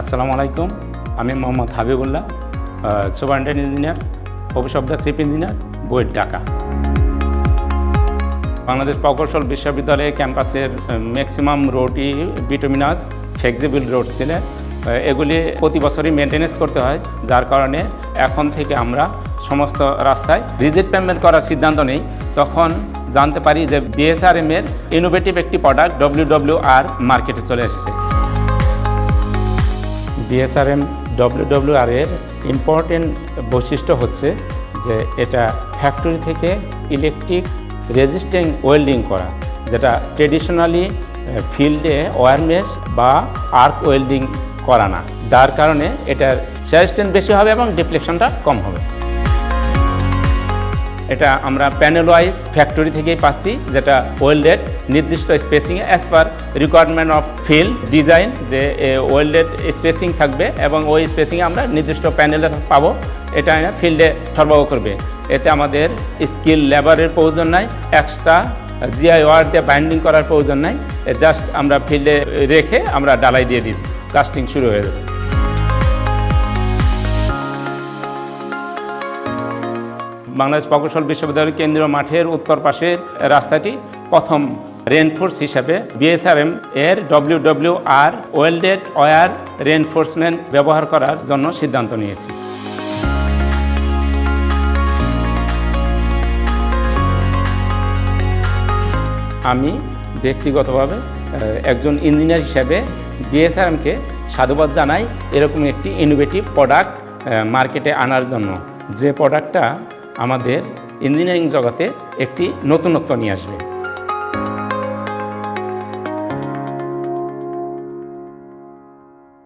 আসসালামু আলাইকুম। আমি Mohammad Habibullah superintendent engineer office of the chief engineer বইয়ের ঢাকা। বাংলাদেশ প্রকৌশল বিশ্ববিদ্যালয় ক্যাম্পাসের ম্যাক্সিমাম রোডই বিটুমিনাস ফ্লেক্সিবল রোড ছিল। এগুলি প্রতি বছরই মেনটেনেন্স করতে হয়, যার কারণে এখন থেকে আমরা সমস্ত রাস্তায় রিজিট পেমেন্ট করার সিদ্ধান্ত নেই। তখন জানতে পারি যে বিএসআরএম এর ইনোভেটিভ একটি প্রোডাক্ট ডব্লিউ আর মার্কেটে চলে এসেছে। বিএসআরএম ডব্লিউডব্লিউআর এর ইম্পর্টেন্ট বৈশিষ্ট্য হচ্ছে যে এটা ফ্যাক্টরি থেকে ইলেকট্রিক রেজিস্টিং ওয়েল্ডিং করা, যেটা ট্রেডিশনালি ফিল্ডে ওয়ারমেস বা আর্ক ওয়েল্ডিং করা না। যার কারণে এটার চার্জ বেশি হবে এবং ডিফ্লেকশনটা কম হবে। এটা আমরা প্যানেল ওয়াইজ ফ্যাক্টরি থেকেই পাচ্ছি, যেটা ওয়েল্ডেড নির্দিষ্ট স্পেসিংয়ে as per requirement of field design যে ওয়েল্ডেড স্পেসিং থাকবে এবং ওই স্পেসিংয়ে আমরা নির্দিষ্ট প্যানেলে পাবো। এটা ফিল্ডে সরবরাহ করবে। এতে আমাদের স্কিল লেবারের প্রয়োজন নাই এক্সট্রা জিআই ওয়ার দিয়ে বাইন্ডিং করার প্রয়োজন নাই। জাস্ট আমরা ফিল্ডে রেখে আমরা ডালাই দিয়ে দিই। কাস্টিং শুরু হয়ে যাবে। বাংলাদেশ প্রকৌশল বিশ্ববিদ্যালয় কেন্দ্রীয় মাঠের উত্তর পাশের রাস্তাটি প্রথম রেনফোর্স হিসাবে বিএসআরএম এর W W R welded wire reinforcement ব্যবহার করার জন্য সিদ্ধান্ত নিয়েছি। আমি ব্যক্তিগতভাবে একজন ইঞ্জিনিয়ার হিসেবে বিএসআরএমকে সাধুবাদ জানাই এরকম একটি ইনোভেটিভ প্রোডাক্ট মার্কেটে আনার জন্য। যে প্রোডাক্টটা আমাদের ইঞ্জিনিয়ারিং জগতে একটি নতুনত্ব নিয়ে আসবে।